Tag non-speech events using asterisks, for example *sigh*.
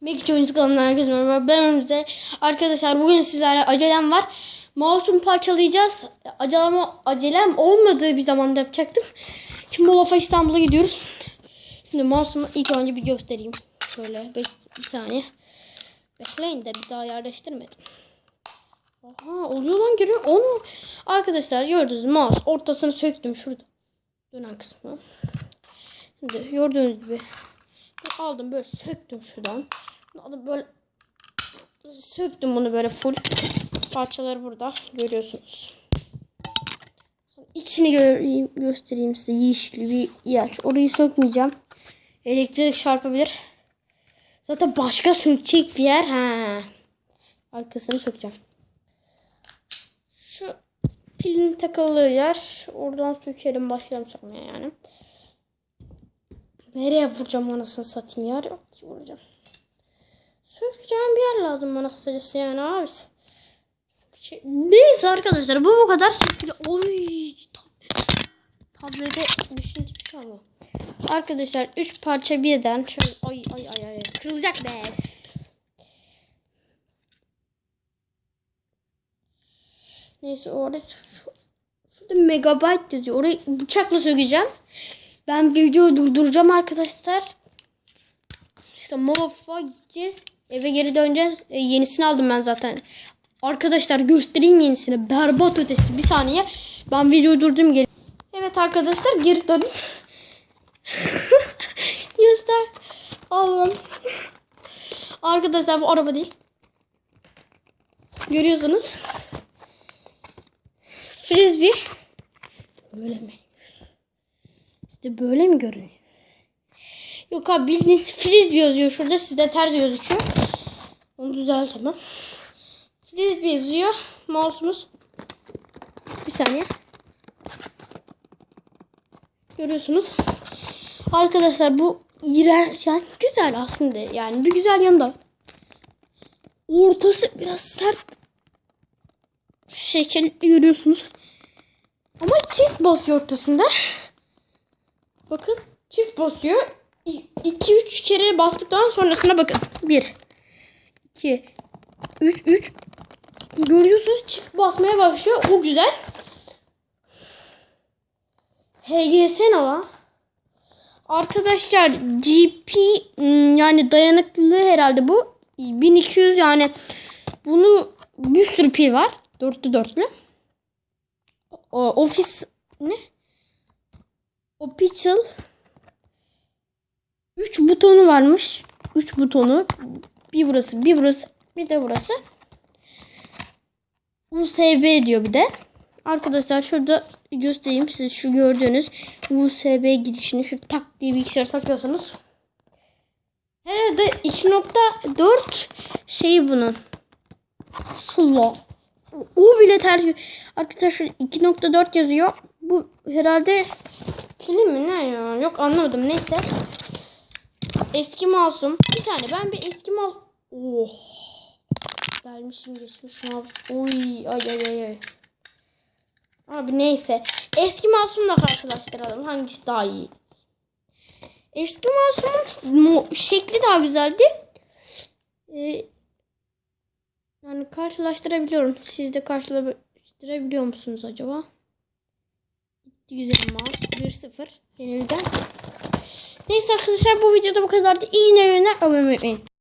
Mekik oyuncu kanalına herkese merhaba. Ben Ömür'de. Arkadaşlar bugün sizlerle acelem var. Mouse'umu parçalayacağız. Acelem, acelem olmadığı bir zamanda yapacaktım. Şimdi Molafa İstanbul'a gidiyoruz. Şimdi mouse'umu ilk önce bir göstereyim. Şöyle beş, bir saniye. Bekleyin de bir daha yerleştirmedim. Aha oluyor lan görüyor. Onu arkadaşlar gördünüz mouse ortasını söktüm şurada. Dönen kısmı. Şimdi gördüğünüz gibi aldım böyle söktüm şuradan. Aldım böyle söktüm bunu böyle full. Parçaları burada görüyorsunuz. Sonra içini göreyim, göstereyim size yeşil bir yer. Orayı sökmeyeceğim. Elektrik çarpabilir. Zaten başka sökecek bir yer. Ha. Arkasını sökeceğim. Şu pilin takıldığı yer. Oradan sökelim başlayalım sonra yani. Nereye vuracağım anasını satayım yer yok ki vuracağım. Sökeceğim bir yer lazım bana kısacası yani abi. Şey, neyse arkadaşlar bu bu kadar sökülü. Oy tab tablete düşünce bir şey. Arkadaşlar 3 parça birden şöyle ay ay ay ay kırılacak be. Neyse orada şu, şurada megabyte yazıyor. Orayı bıçakla sökeceğim. Ben videoyu durduracağım arkadaşlar. İşte Molof'a gideceğiz. Eve geri döneceğiz. E, yenisini aldım ben zaten. Arkadaşlar göstereyim yenisini. Berbat ötesi. Bir saniye. Ben videoyu durdum geri. Evet arkadaşlar geri döndüm. *laughs* Göster. Allah'ım. Arkadaşlar bu araba değil. Görüyorsunuz. Frisbee. Böyle mi? İşte böyle mi görünüyor? Yok abi bildiğiniz frisbee yazıyor şurada. Sizde ters gözüküyor. Onu düzeltemem. Frisbee yazıyor. Mouse'umuz. Bir saniye. Görüyorsunuz. Arkadaşlar bu iğrenç yani güzel aslında. Yani bir güzel yanı da. Ortası biraz sert. Şekil görüyorsunuz. Ama çift basıyor ortasında. Bakın çift basıyor. 2-3 kere bastıktan sonrasına bakın. 1 2 3 3 Görüyorsunuz çift basmaya başlıyor. O güzel. HGS ne lan? Arkadaşlar GP hmm, yani dayanıklılığı herhalde bu. 1200 yani bunu bir sürü pil var. Dörtlü dörtlü. O, ofis ne? Official 3 butonu varmış. 3 butonu. Bir burası, bir burası, bir de burası. USB diyor bir de. Arkadaşlar şurada göstereyim size şu gördüğünüz USB girişini şu tak diye bilgisayara takıyorsunuz. Herhalde 2.4 şey bunun. Slow. O bile ters. Arkadaşlar 2.4 yazıyor. Bu herhalde pili mi ne ya? Yok anlamadım. Neyse. Eski mouse'um. Bir saniye ben bir eski mouse... Oh. Gelmişim geçmişim abi. Oy ay ay ay ay. Abi neyse. Eski mouse'umla karşılaştıralım. Hangisi daha iyi? Eski mouse'umun şekli daha güzeldi. Ee, yani karşılaştırabiliyorum. Siz de karşılaştırabiliyor musunuz acaba? Gitti güzel mouse. 1-0 yenilden. Neyse arkadaşlar bu videoda bu kadardı. İyi.